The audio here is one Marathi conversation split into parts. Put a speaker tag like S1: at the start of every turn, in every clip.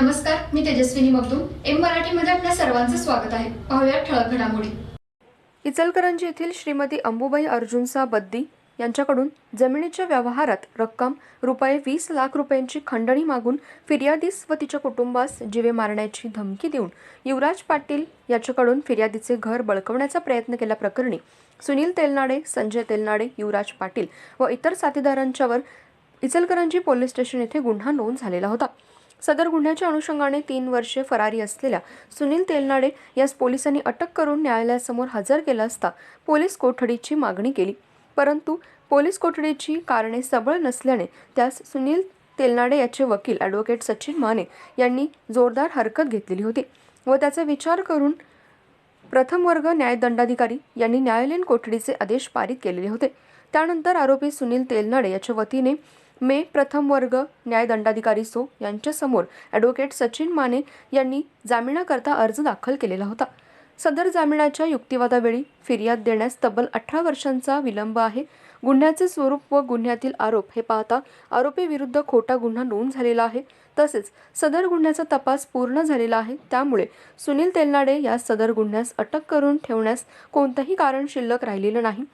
S1: नमस्कार मी तेजस्विनी मगदूम. एम मराठीमध्ये आपल्या सर्वांचं स्वागत आहे. पाहूया ठळक घडामोडी.
S2: इचलकरंजी येथील श्रीमती अंबुबाई अर्जुनसा बद्दी यांच्याकडून जमिनीच्या व्यवहारात रक्कम रुपये वीस लाख रुपयांची खंडणी मागून फिर्यादीस व तिच्या कुटुंबास जीवे मारण्याची धमकी देऊन युवराज पाटील याच्याकडून फिर्यादीचे घर बळकवण्याचा प्रयत्न केल्याप्रकरणी सुनील तेलनाडे संजय तेलनाडे युवराज पाटील व इतर साथीदारांच्यावर इचलकरंजी पोलीस स्टेशन येथे गुन्हा नोंद झालेला होता. सदर गुन्ह्याच्या अनुषंगाने तीन वर्षे फरारी असलेल्या सुनील तेलनाडे यास पोलिसांनी अटक करून न्यायालयासमोर हजर केला असता पोलीस कोठडीची मागणी केली. परंतु पोलीस कोठडीची कारणे सबळ नसल्याने त्यास सुनील तेलनाडे याचे वकील ॲडव्होकेट सचिन माने यांनी जोरदार हरकत घेतलेली होती व त्याचा विचार करून प्रथम वर्ग न्यायदंडाधिकारी यांनी न्यायालयीन कोठडीचे आदेश पारित केलेले होते. त्यानंतर आरोपी सुनील तेलनाडे याच्या वतीने मे प्रथम वर्ग न्यायदंडाधिकारी सो यांच्यासमोर ॲडव्होकेट सचिन माने यांनी जामिनाकरता अर्ज दाखल केलेला होता. सदर जामिनाच्या युक्तिवादावेळी फिर्याद देण्यास तब्बल अठरा वर्षांचा विलंब आहे. गुन्ह्याचे स्वरूप व गुन्ह्यातील आरोप हे पाहता आरोपीविरुद्ध खोटा गुन्हा नोंद झालेला आहे. तसेच सदर गुन्ह्याचा तपास पूर्ण झालेला आहे. त्यामुळे सुनील तेलनाडे या सदर गुन्ह्यास अटक करून ठेवण्यास कोणतंही कारण शिल्लक राहिलेलं नाही.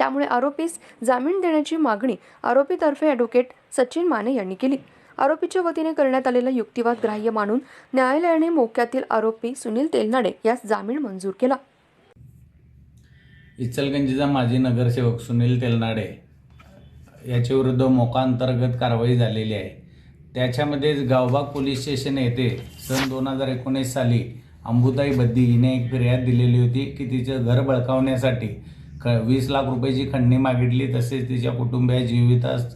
S2: त्यामुळे आरोपीस जामीन देण्याची मागणी आरोपीतर्फे ॲडव्होकेट सचिन माने यांनी केली. आरोपीच्या वतीने करण्यात आलेला युक्तिवाद ग्राह्य मानून न्यायालयाने मोक्यातील आरोपी सुनील तेलनाडे यास जामीन मंजूर केला.
S3: इचलगंजीचा माजी नगरसेवक सुनील तेलनाडे याच्याविरुद्ध मोका अंतर्गत कारवाई झालेली आहे. त्याच्यामध्येच गावबाग पोलीस स्टेशन येथे सन दोन हजार एकोणीस साली अंबुताई बद्दी हिने एक फिर्याद दिलेली होती की तिचं घर बळकावण्यासाठी ख वीस लाख रुपयाची खंडणी मागितली तसेच तिच्या कुटुंबिया जीवितास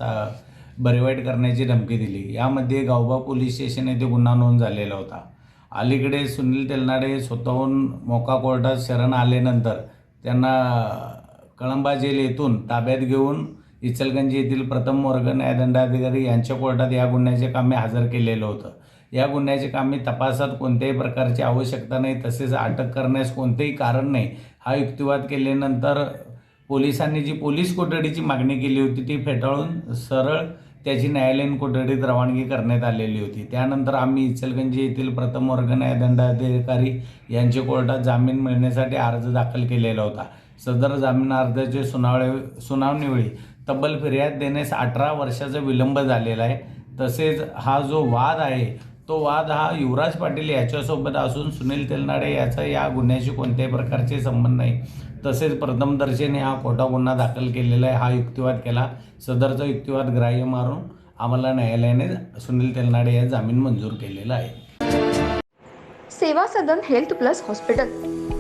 S3: बरेवाईट करण्याची धमकी दिली. यामध्ये गावबा पोलीस स्टेशन येथे गुन्हा नोंद झालेला होता. अलीकडे सुनील तेलनाडे स्वतःहून मोका कोर्टात शरण आल्यानंतर त्यांना कळंबा जेल येथून ताब्यात घेऊन इचलगंजी येथील प्रथम वर्ग न्यायदंडाधिकारी यांच्या कोर्टात या गुन्ह्याचे कामे हजर केलेलं होतं. या गुन्ह्याचे कामे तपासात कोणत्याही प्रकारची आवश्यकता नाही तसेच अटक करण्यास कोणतेही कारण नाही. हा युक्तिवाद केल्यानंतर पोलिसांनी जी पोलीस कोठडीची मागणी केली होती ती फेटाळून सरळ त्याची न्यायालयीन कोठडीत रवानगी करण्यात आलेली होती. त्यानंतर आम्ही इचलगंजी येथील प्रथम वर्ग न्यायदंडाधिकारी यांचे कोर्टात जामीन मिळण्यासाठी अर्ज दाखल केलेला होता. सदर जामीन अर्जाचे सुनावळे सुनावणीवेळी तब्बल फिर्याद देण्यास अठरा वर्षाचा विलंब झालेला आहे. तसेच हा जो वाद आहे तो वाद हा युवराज पाटील याच्यासोबत असून सुनील तेलनाडे याचा या गुन्ह्याशी कोणत्याही प्रकारचे संबंध नाही. तसेच प्रथमदर्शनी हा खोटा गुन्हा दाखल केलेला आहे. हा युक्तिवाद केला. सदरचा युक्तिवाद ग्राह्य मारून आम्हाला न्यायालयाने सुनील तेलनाडे या जामीन मंजूर केलेला आहे.
S2: Seva Sadan health plus hospital.